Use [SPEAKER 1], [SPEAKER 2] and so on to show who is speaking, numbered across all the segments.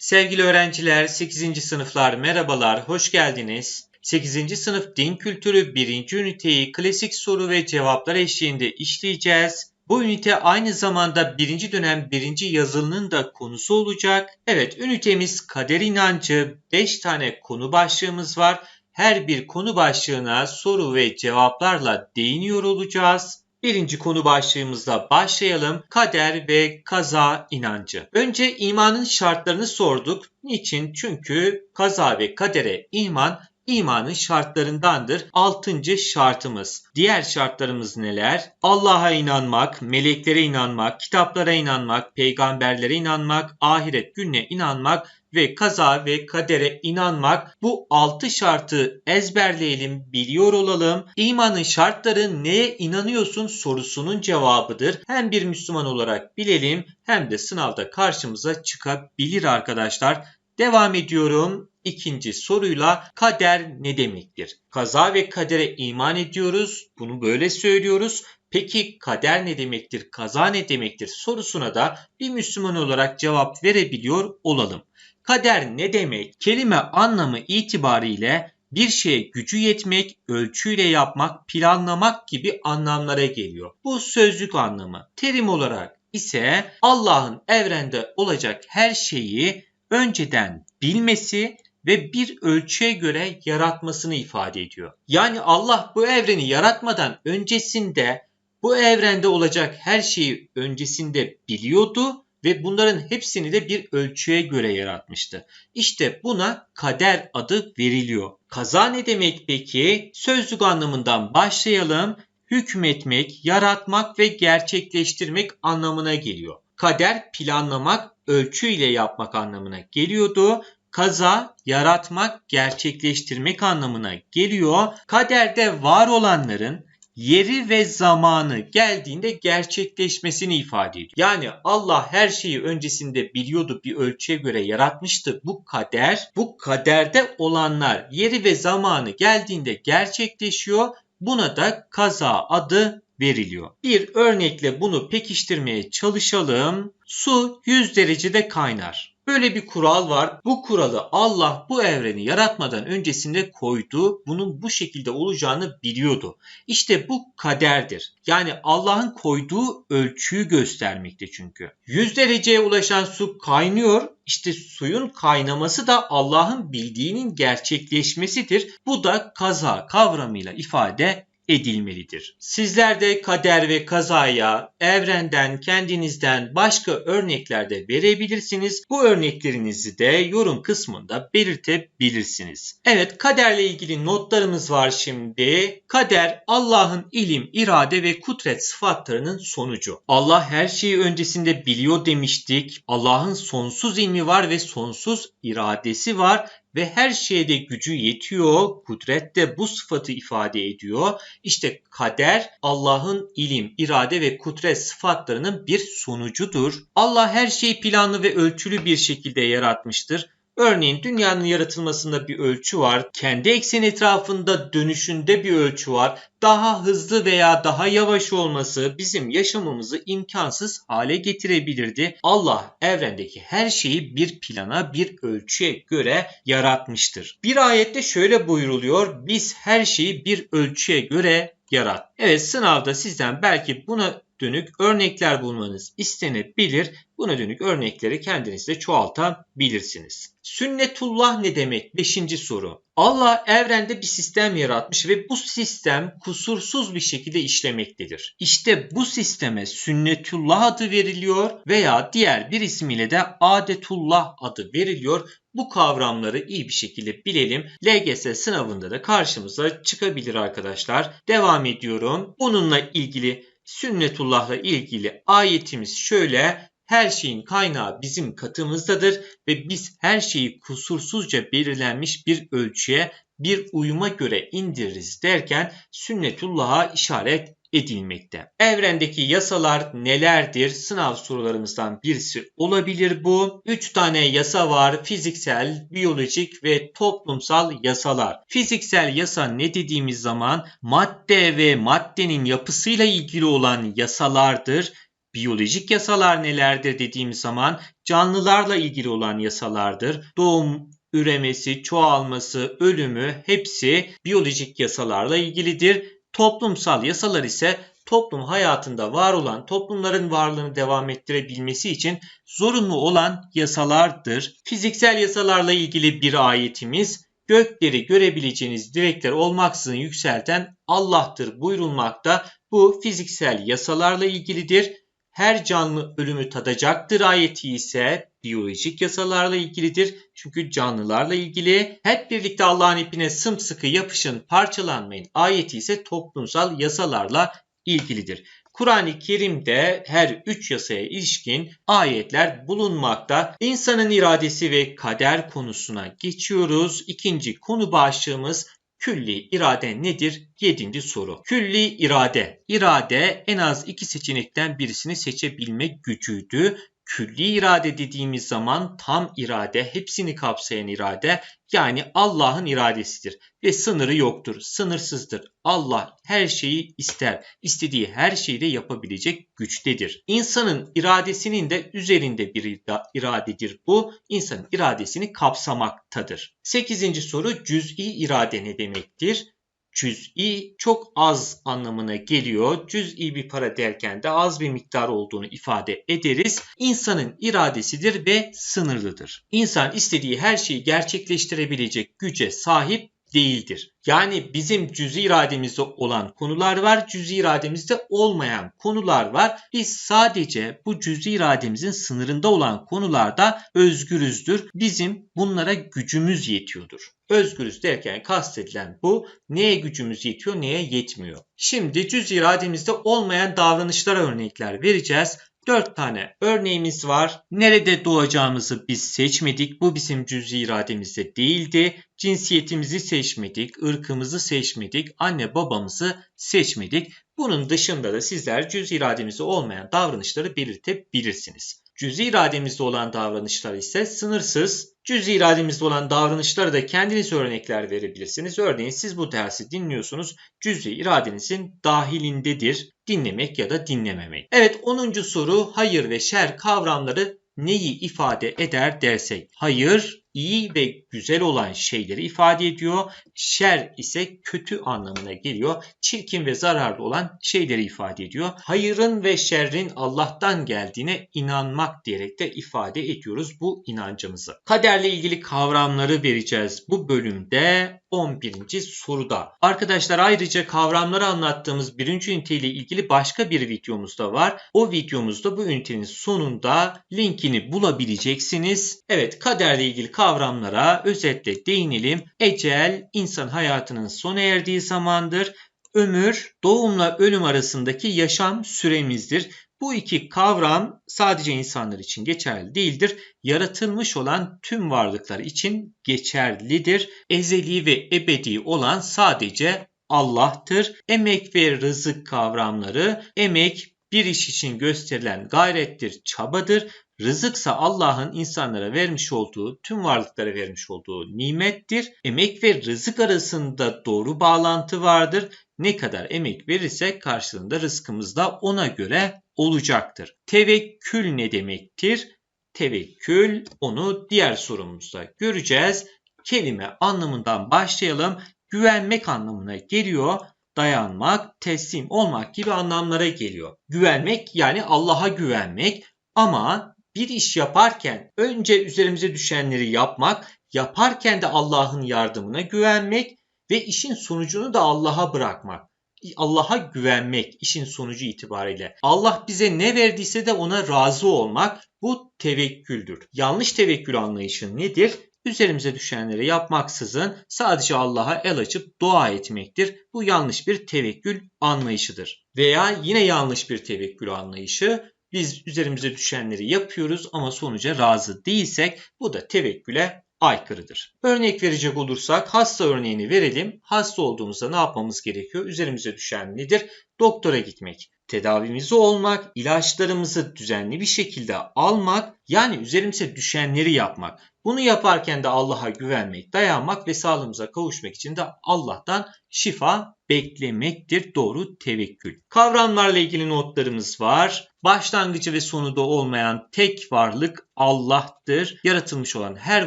[SPEAKER 1] Sevgili öğrenciler, 8. sınıflar merhabalar, hoş geldiniz. 8. sınıf din kültürü 1. üniteyi klasik soru ve cevaplar eşliğinde işleyeceğiz. Bu ünite aynı zamanda 1. dönem 1. yazılının da konusu olacak. Evet, ünitemiz kader inancı, 5 tane konu başlığımız var. Her bir konu başlığına soru ve cevaplarla değiniyor olacağız. Birinci konu başlığımızla başlayalım. Kader ve kaza inancı. Önce imanın şartlarını sorduk. Niçin? Çünkü kaza ve kadere iman imanın şartlarındandır. Altıncı şartımız. Diğer şartlarımız neler? Allah'a inanmak, meleklere inanmak, kitaplara inanmak, peygamberlere inanmak, ahiret gününe inanmak ve kaza ve kadere inanmak. Bu altı şartı ezberleyelim, biliyor olalım. İmanın şartları neye inanıyorsun sorusunun cevabıdır. Hem bir Müslüman olarak bilelim hem de sınavda karşımıza çıkabilir arkadaşlar. Devam ediyorum. İkinci soruyla kader ne demektir? Kaza ve kadere iman ediyoruz. Bunu böyle söylüyoruz. Peki kader ne demektir? Kaza ne demektir? sorusuna da bir Müslüman olarak cevap verebiliyor olalım. Kader ne demek? Kelime anlamı itibariyle bir şeye gücü yetmek, ölçüyle yapmak, planlamak gibi anlamlara geliyor. Bu sözlük anlamı. Terim olarak ise Allah'ın evrende olacak her şeyi önceden bilmesi ve bir ölçüye göre yaratmasını ifade ediyor. Yani Allah bu evreni yaratmadan öncesinde bu evrende olacak her şeyi öncesinde biliyordu ve bunların hepsini de bir ölçüye göre yaratmıştı. İşte buna kader adı veriliyor. Kaza ne demek peki? Sözlük anlamından başlayalım. Hükmetmek, yaratmak ve gerçekleştirmek anlamına geliyor. Kader planlamak, ölçü ile yapmak anlamına geliyordu. Kaza, yaratmak, gerçekleştirmek anlamına geliyor. Kaderde var olanların yeri ve zamanı geldiğinde gerçekleşmesini ifade ediyor. Yani Allah her şeyi öncesinde biliyordu bir ölçüye göre yaratmıştı. Bu kader, bu kaderde olanlar yeri ve zamanı geldiğinde gerçekleşiyor. Buna da kaza adı veriliyor. Bir örnekle bunu pekiştirmeye çalışalım. Su 100 derecede kaynar. Böyle bir kural var. Bu kuralı Allah bu evreni yaratmadan öncesinde koydu. Bunun bu şekilde olacağını biliyordu. İşte bu kaderdir. Yani Allah'ın koyduğu ölçüyü göstermekte çünkü. 100 dereceye ulaşan su kaynıyor. İşte suyun kaynaması da Allah'ın bildiğinin gerçekleşmesidir. Bu da kaza kavramıyla ifade edilmelidir. Sizler de kader ve kazaya evrenden, kendinizden başka örnekler de verebilirsiniz. Bu örneklerinizi de yorum kısmında belirtebilirsiniz. Evet kaderle ilgili notlarımız var şimdi. Kader Allah'ın ilim, irade ve kudret sıfatlarının sonucu. Allah her şeyi öncesinde biliyor demiştik. Allah'ın sonsuz ilmi var ve sonsuz iradesi var ve her şeyde gücü yetiyor. Kudret de bu sıfatı ifade ediyor. İşte kader Allah'ın ilim, irade ve kudret sıfatlarının bir sonucudur. Allah her şeyi planlı ve ölçülü bir şekilde yaratmıştır. Örneğin dünyanın yaratılmasında bir ölçü var. Kendi eksen etrafında dönüşünde bir ölçü var. Daha hızlı veya daha yavaş olması bizim yaşamımızı imkansız hale getirebilirdi. Allah evrendeki her şeyi bir plana, bir ölçüye göre yaratmıştır. Bir ayette şöyle buyuruluyor. Biz her şeyi bir ölçüye göre yarat. Evet sınavda sizden belki buna dönük örnekler bulmanız istenebilir. Buna dönük örnekleri kendiniz de çoğaltabilirsiniz. Sünnetullah ne demek? Beşinci soru. Allah evrende bir sistem yaratmış ve bu sistem kusursuz bir şekilde işlemektedir. İşte bu sisteme sünnetullah adı veriliyor veya diğer bir ismiyle de adetullah adı veriliyor. Bu kavramları iyi bir şekilde bilelim. LGS sınavında da karşımıza çıkabilir arkadaşlar. Devam ediyorum. Bununla ilgili sünnetullahla ilgili ayetimiz şöyle her şeyin kaynağı bizim katımızdadır ve biz her şeyi kusursuzca belirlenmiş bir ölçüye bir uyuma göre indiririz derken sünnetullah'a işaret edilmekte. Evrendeki yasalar nelerdir? Sınav sorularımızdan birisi olabilir bu. 3 tane yasa var. Fiziksel, biyolojik ve toplumsal yasalar. Fiziksel yasa ne dediğimiz zaman madde ve maddenin yapısıyla ilgili olan yasalardır Biyolojik yasalar nelerdir dediğimiz zaman canlılarla ilgili olan yasalardır. Doğum, üremesi, çoğalması, ölümü hepsi biyolojik yasalarla ilgilidir. Toplumsal yasalar ise toplum hayatında var olan toplumların varlığını devam ettirebilmesi için zorunlu olan yasalardır. Fiziksel yasalarla ilgili bir ayetimiz gökleri görebileceğiniz direkler olmaksızın yükselten Allah'tır buyurulmakta. Bu fiziksel yasalarla ilgilidir. Her canlı ölümü tadacaktır ayeti ise biyolojik yasalarla ilgilidir. Çünkü canlılarla ilgili. Hep birlikte Allah'ın ipine sımsıkı yapışın parçalanmayın ayeti ise toplumsal yasalarla ilgilidir. Kur'an-ı Kerim'de her üç yasaya ilişkin ayetler bulunmakta. İnsanın iradesi ve kader konusuna geçiyoruz. İkinci konu başlığımız külli irade nedir? Yedinci soru. Külli irade. İrade en az iki seçenekten birisini seçebilme gücüydü külli irade dediğimiz zaman tam irade, hepsini kapsayan irade yani Allah'ın iradesidir ve sınırı yoktur, sınırsızdır. Allah her şeyi ister, istediği her şeyi de yapabilecek güçtedir. İnsanın iradesinin de üzerinde bir iradedir bu. İnsanın iradesini kapsamaktadır. Sekizinci soru cüz'i irade ne demektir? Cüz'i çok az anlamına geliyor. Cüz'i bir para derken de az bir miktar olduğunu ifade ederiz. İnsanın iradesidir ve sınırlıdır. İnsan istediği her şeyi gerçekleştirebilecek güce sahip değildir. Yani bizim cüzi irademizde olan konular var, cüzi irademizde olmayan konular var. Biz sadece bu cüzi irademizin sınırında olan konularda özgürüzdür. Bizim bunlara gücümüz yetiyordur. Özgürüz derken kastedilen bu neye gücümüz yetiyor neye yetmiyor. Şimdi cüz irademizde olmayan davranışlara örnekler vereceğiz. 4 tane örneğimiz var. Nerede doğacağımızı biz seçmedik. Bu bizim cüz irademizde değildi. Cinsiyetimizi seçmedik, ırkımızı seçmedik, anne babamızı seçmedik. Bunun dışında da sizler cüz irademizde olmayan davranışları belirtebilirsiniz. Cüz irademizde olan davranışlar ise sınırsız. Cüz irademizde olan davranışlara da kendiniz örnekler verebilirsiniz. Örneğin siz bu dersi dinliyorsunuz. Cüz-i iradenizin dahilindedir. Dinlemek ya da dinlememek. Evet 10. soru hayır ve şer kavramları neyi ifade eder dersek. Hayır iyi ve güzel olan şeyleri ifade ediyor. Şer ise kötü anlamına geliyor. Çirkin ve zararlı olan şeyleri ifade ediyor. Hayırın ve şerrin Allah'tan geldiğine inanmak diyerek de ifade ediyoruz bu inancımızı. Kaderle ilgili kavramları vereceğiz bu bölümde 11. soruda. Arkadaşlar ayrıca kavramları anlattığımız birinci ünite ile ilgili başka bir videomuz da var. O videomuzda bu ünitenin sonunda linkini bulabileceksiniz. Evet kaderle ilgili kavramlara özetle değinelim. Ecel insan hayatının sona erdiği zamandır. Ömür doğumla ölüm arasındaki yaşam süremizdir. Bu iki kavram sadece insanlar için geçerli değildir. Yaratılmış olan tüm varlıklar için geçerlidir. Ezeli ve ebedi olan sadece Allah'tır. Emek ve rızık kavramları emek bir iş için gösterilen gayrettir, çabadır. Rızıksa Allah'ın insanlara vermiş olduğu, tüm varlıklara vermiş olduğu nimettir. Emek ve rızık arasında doğru bağlantı vardır. Ne kadar emek verirsek karşılığında rızkımız da ona göre olacaktır. Tevekkül ne demektir? Tevekkül onu diğer sorumuzda göreceğiz. Kelime anlamından başlayalım. Güvenmek anlamına geliyor dayanmak, teslim olmak gibi anlamlara geliyor. Güvenmek yani Allah'a güvenmek ama bir iş yaparken önce üzerimize düşenleri yapmak, yaparken de Allah'ın yardımına güvenmek ve işin sonucunu da Allah'a bırakmak. Allah'a güvenmek işin sonucu itibariyle. Allah bize ne verdiyse de ona razı olmak bu tevekküldür. Yanlış tevekkül anlayışı nedir? Üzerimize düşenleri yapmaksızın sadece Allah'a el açıp dua etmektir. Bu yanlış bir tevekkül anlayışıdır. Veya yine yanlış bir tevekkül anlayışı biz üzerimize düşenleri yapıyoruz ama sonuca razı değilsek bu da tevekküle aykırıdır. Örnek verecek olursak hasta örneğini verelim. Hasta olduğumuzda ne yapmamız gerekiyor? Üzerimize düşen nedir? Doktora gitmek, tedavimizi olmak, ilaçlarımızı düzenli bir şekilde almak, yani üzerimize düşenleri yapmak. Bunu yaparken de Allah'a güvenmek, dayanmak ve sağlığımıza kavuşmak için de Allah'tan şifa beklemektir. Doğru tevekkül. Kavramlarla ilgili notlarımız var. Başlangıcı ve sonu da olmayan tek varlık Allah'tır. Yaratılmış olan her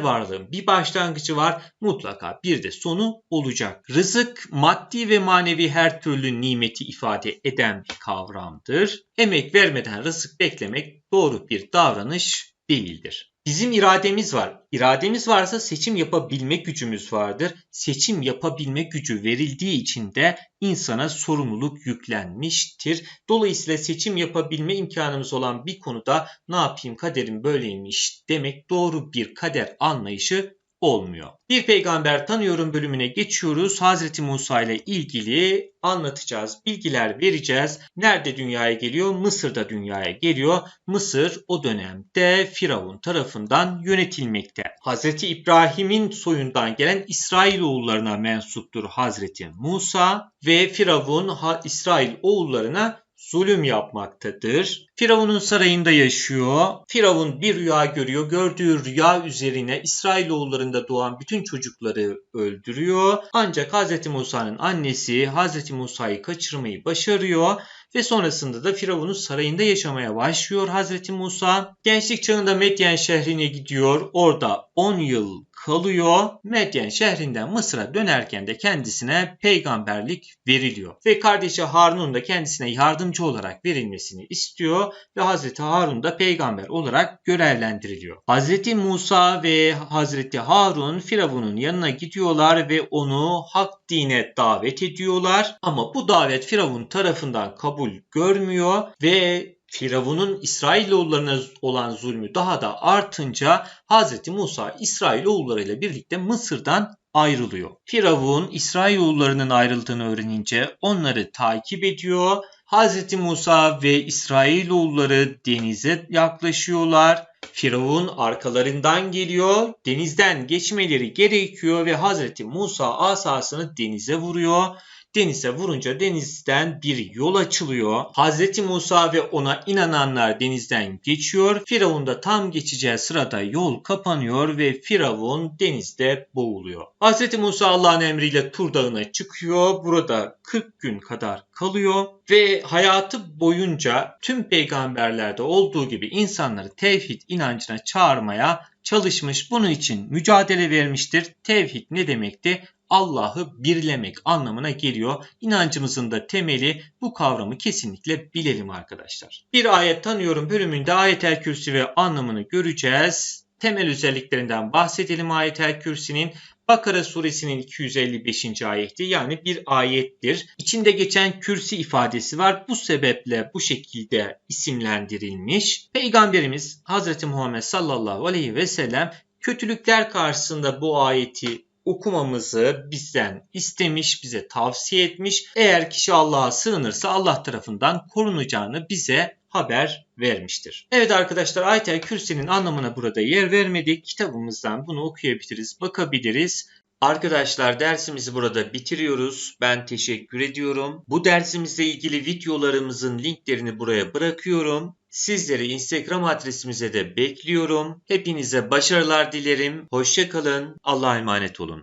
[SPEAKER 1] varlığın bir başlangıcı var. Mutlaka bir de sonu olacak. Rızık maddi ve manevi her türlü nimeti ifade eden bir kavramdır. Emek vermeden rızık beklemek doğru bir davranış değildir. Bizim irademiz var. İrademiz varsa seçim yapabilme gücümüz vardır. Seçim yapabilme gücü verildiği için de insana sorumluluk yüklenmiştir. Dolayısıyla seçim yapabilme imkanımız olan bir konuda ne yapayım kaderim böyleymiş demek doğru bir kader anlayışı olmuyor. Bir peygamber tanıyorum bölümüne geçiyoruz. Hazreti Musa ile ilgili anlatacağız, bilgiler vereceğiz. Nerede dünyaya geliyor? Mısır'da dünyaya geliyor. Mısır o dönemde Firavun tarafından yönetilmekte. Hazreti İbrahim'in soyundan gelen İsrail oğullarına mensuptur Hazreti Musa ve Firavun İsrail oğullarına zulüm yapmaktadır. Firavun'un sarayında yaşıyor. Firavun bir rüya görüyor. Gördüğü rüya üzerine İsrailoğullarında doğan bütün çocukları öldürüyor. Ancak Hz. Musa'nın annesi Hz. Musa'yı kaçırmayı başarıyor ve sonrasında da Firavun'un sarayında yaşamaya başlıyor Hazreti Musa. Gençlik çağında Medyen şehrine gidiyor. Orada 10 yıl kalıyor. Medyen şehrinden Mısır'a dönerken de kendisine peygamberlik veriliyor. Ve kardeşi Harun'un da kendisine yardımcı olarak verilmesini istiyor ve Hazreti Harun da peygamber olarak görevlendiriliyor. Hazreti Musa ve Hazreti Harun Firavun'un yanına gidiyorlar ve onu hak dine davet ediyorlar. Ama bu davet Firavun tarafından kabul görmüyor ve Firavun'un İsrailoğullarına olan zulmü daha da artınca Hz. Musa İsrailoğullarıyla birlikte Mısır'dan ayrılıyor. Firavun İsrailoğullarının ayrıldığını öğrenince onları takip ediyor. Hz. Musa ve İsrailoğulları denize yaklaşıyorlar. Firavun arkalarından geliyor. Denizden geçmeleri gerekiyor ve Hz. Musa asasını denize vuruyor. Denize vurunca denizden bir yol açılıyor. Hz. Musa ve ona inananlar denizden geçiyor. Firavun da tam geçeceği sırada yol kapanıyor ve Firavun denizde boğuluyor. Hz. Musa Allah'ın emriyle Tur Dağı'na çıkıyor. Burada 40 gün kadar kalıyor ve hayatı boyunca tüm peygamberlerde olduğu gibi insanları tevhid inancına çağırmaya çalışmış. Bunun için mücadele vermiştir. Tevhid ne demekti? Allah'ı birlemek anlamına geliyor. İnancımızın da temeli bu kavramı kesinlikle bilelim arkadaşlar. Bir ayet tanıyorum bölümünde ayetel kürsi ve anlamını göreceğiz. Temel özelliklerinden bahsedelim ayetel kürsinin. Bakara suresinin 255. ayeti yani bir ayettir. İçinde geçen kürsi ifadesi var. Bu sebeple bu şekilde isimlendirilmiş. Peygamberimiz Hz. Muhammed sallallahu aleyhi ve sellem kötülükler karşısında bu ayeti okumamızı bizden istemiş, bize tavsiye etmiş. Eğer kişi Allah'a sığınırsa Allah tarafından korunacağını bize haber vermiştir. Evet arkadaşlar Ayet-el Kürsi'nin anlamına burada yer vermedik. Kitabımızdan bunu okuyabiliriz, bakabiliriz. Arkadaşlar dersimizi burada bitiriyoruz. Ben teşekkür ediyorum. Bu dersimizle ilgili videolarımızın linklerini buraya bırakıyorum. Sizleri Instagram adresimize de bekliyorum. Hepinize başarılar dilerim. Hoşçakalın. Allah'a emanet olun.